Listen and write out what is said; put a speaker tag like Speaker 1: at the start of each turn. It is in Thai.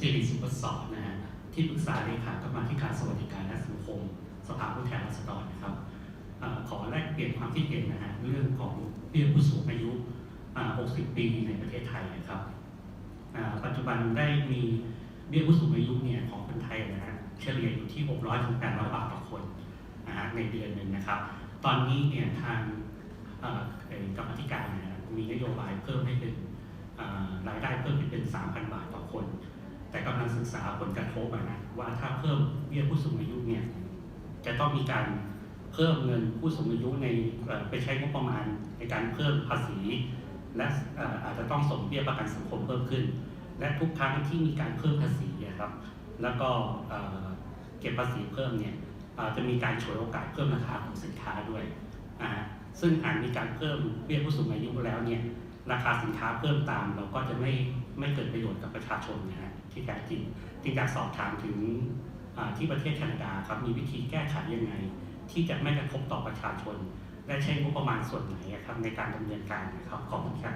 Speaker 1: สิริสุปสอนนะฮะที่ปรึกษาเลขากรรมาธิการสวัสดิการและสังคม สภาผู้แทนราษฎรนะครับอขอแลกเปลี่ยนความคิดเห็นนะฮะเรื่องของเบี้ยผู้สูงอายุ 60 ปีในประเทศไทยนะครับปัจจุบันได้มีเบี้ยผู้สูงอายุเนี่ยของคนไทยนะฮะเฉลี่ยอยู่ที่ 600ถึง800 บาทต่อคนนะฮะในเดือนหนึ่งนะครับ ตอนนี้เนี่ยทางกรรมธิการเนยนะมีนโยบายเพิ่มให้เป็นรายได้เพิ่มให้เป็น 3,000 บาทต่อคน แต่กำลังศึกษาผลกระทบนะว่าถ้าเพิ่มเบี้ยผู้สูงอายุเนี่ยจะต้องมีการเพิ่มเงินผู้สูงอายุในไปใช้งบประมาณในการเพิ่มภาษี และอาจจะต้องส่งเบี้ยประกันสังคมเพิ่มขึ้น และทุกครั้งที่มีการเพิ่มภาษีอะครับแล้วก็เก็บภาษีเพิ่มเนี่ยจะมีการฉวยโอกาสเพิ่มราคาของสินค้าด้วย ซึ่งหากมีการเพิ่มเบี้ยผู้สูงอายุแล้วเนี่ย ราคาสินค้าเพิ่มตามเราก็จะไม่ไม่เกิดประโยชน์กับประชาชนนะฮะที่แท้จริงจึงอยากสอบถามถึงที่ประเทศแคนาดาครับมีวิธีแก้ไขยังไง ที่จะไม่กระทบต่อประชาชน และใช้งบประมาณส่วนไหนครับในการดำเนินการนะครับขอบคุณครับ